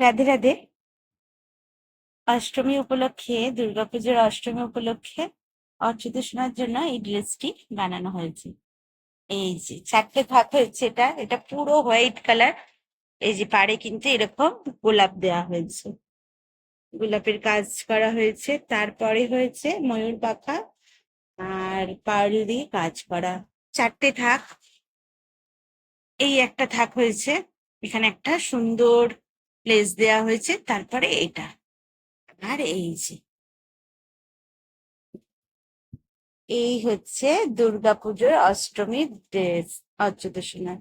রাধে রাধে। অষ্টমী উপলক্ষে দুর্গাপুজোর অষ্টমী উপলক্ষে শোনার জন্য এই ড্রেসটি বানানো হয়েছে। এই যে চারটে থাক হয়েছে এটা এটা পুরো হোয়াইট কালার। এই যে পাড়ে কিন্তু এরকম গোলাপ দেওয়া হয়েছে। গোলাপের কাজ করা হয়েছে, তারপরে হয়েছে ময়ূর পাখা আর পার্ল দিয়ে কাজ করা। চারটে থাক এই একটা থাক হয়েছে, এখানে একটা সুন্দর লেস দেয়া হয়েছে তারপরে এটা। আর এই যে। এই হচ্ছে দুর্গাপুজোর অষ্টমীর ড্রেস সোনার